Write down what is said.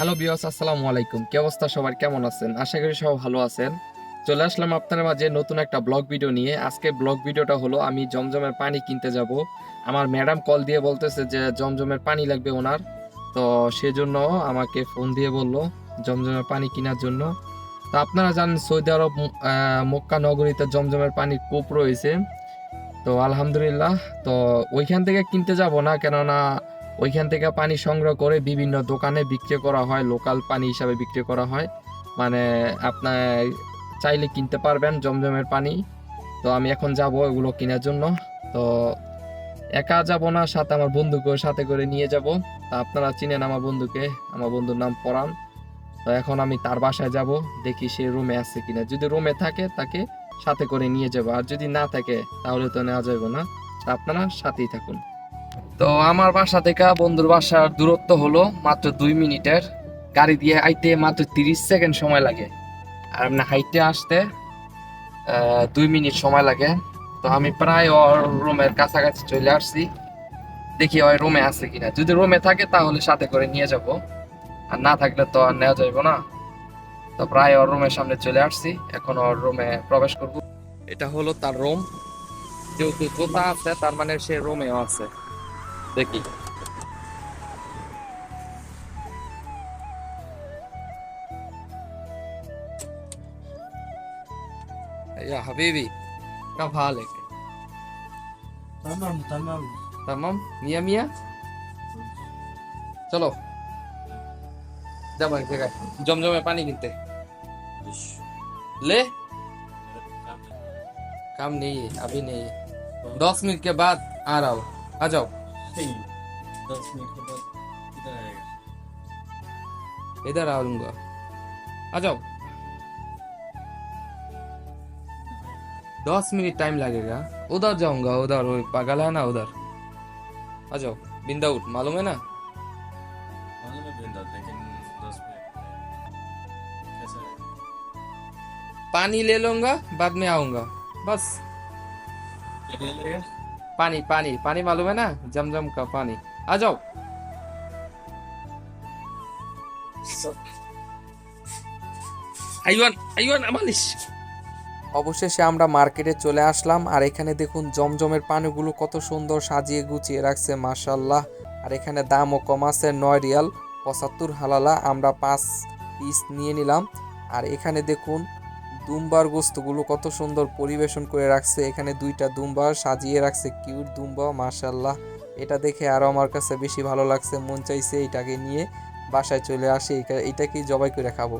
Hello বিয়স আসসালামু আলাইকুম। কি অবস্থা সবার? কেমন আছেন? আশা করি সবাই ভালো আছেন। চলে আসলাম আপনার মাঝে নতুন একটা ব্লগ ভিডিও নিয়ে। আজকে ব্লগ ভিডিওটা হলো, আমি জমজমের পানি কিনতে যাব। আমার ম্যাডাম কল দিয়ে বলতেছে যে, জমজমের পানি লাগবে ওনার। তো সেজন্য আমাকে ফোন দিয়ে বলল জমজমের পানি কেনার জন্য। তো আপনারা জানেন, সৌদি আরব মক্কা নগরীতে জমজমের পানির কূপ রয়েছে। তো আলহামদুলিল্লাহ, তো ওইখান থেকে কিনতে যাব না। কেননা ওইখান থেকে পানি সংগ্রহ করে বিভিন্ন দোকানে বিক্রি করা হয় লোকাল পানি হিসাবে বিক্রি করা হয়। মানে আপনার চাইলে কিনতে পারবেন জমজমের পানি। তো আমি এখন যাব এগুলো কেনার জন্য। তো একা যাব না, সাথে আমার বন্ধুকেও সাথে করে নিয়ে যাব। তা আপনারা চিনেন আমার বন্ধুকে, আমার বন্ধুর নাম পরাণ। তো এখন আমি তার বাসায় যাব, দেখি সে রুমে আছে কিনা। যদি রুমে থাকে, তাকে সাথে করে নিয়ে যাব। আর যদি না থাকে, তাহলে তো নেওয়া যাবে না। আপনারা সাথেই থাকুন। তো আমার বাসা থেকে বন্ধুর বাসার দূরত্ব হলো মাত্র দুই মিনিটের। গাড়ি দিয়ে আইতে মাত্র তিরিশ সেকেন্ড সময় লাগে। আর এমনি হাইটে আসতে দুই মিনিট সময় লাগে। তো আমি প্রায় ওর রুমের কাছাকাছি চলে আসছি। দেখি ওই রুমে আছে কিনা। যদি রুমে থাকে তাহলে সাথে করে নিয়ে যাব। আর না থাকলে তো আর নেওয়া যাইব না। তো প্রায় ওর রুমের সামনে চলে আসছি। এখন ওর রুমে প্রবেশ করব। এটা হলো তার রুম। যেহেতু কোথা আছে, তার মানে সে রুমেও আছে। देखिए या हबीबी कब हाल है तमाम तमाम तमाम मिया मिया चलो जब जगह जम जम में पानी गिनते ले काम नहीं है अभी नहीं है दस मिनट के बाद आ रहा हूँ आ जाओ नहीं दस मिनट के बाद किधर आएगा इधर आऊँगा आ जाओ। दस मिनट टाइम लगेगा। उधर जाऊँगा उधर। वो पागल है ना उधर। आ जाओ बिंदाउट मालूम है ना? मालूम है बिंदा लेकिन दस मिनट कैसा है? पानी ले लूँगा बाद में आऊँगा। बस। ले लेगा पानी पानी पानी मालूम है ना जमजम का पानी आ जाओ আইওয়ান আইওয়ান আমালিশ অবশেষে আমরা মার্কেটে চলে আসলাম আর এখানে দেখুন জমজমের পানিগুলো কত সুন্দর সাজিয়ে গুছিয়ে রাখছে মাশাল্লাহ আর এখানে দামও কম আছে নয় রিয়াল পঁচাত্তর হালালা আমরা পাঁচ পিস নিয়ে নিলাম আর এখানে দেখুন দুম্বার গোস্তগুলো কত সুন্দর পরিবেশন করে রাখছে। এখানে দুইটা দুম্বা সাজিয়ে রাখছে। কিউট দুম্বা মাশাল্লাহ এটা দেখে আরও আমার কাছে বেশি ভালো লাগছে। মন চাইছে এটাকে নিয়ে বাসায় চলে আসে। এটা- এটাকেই জবাই করে খাব?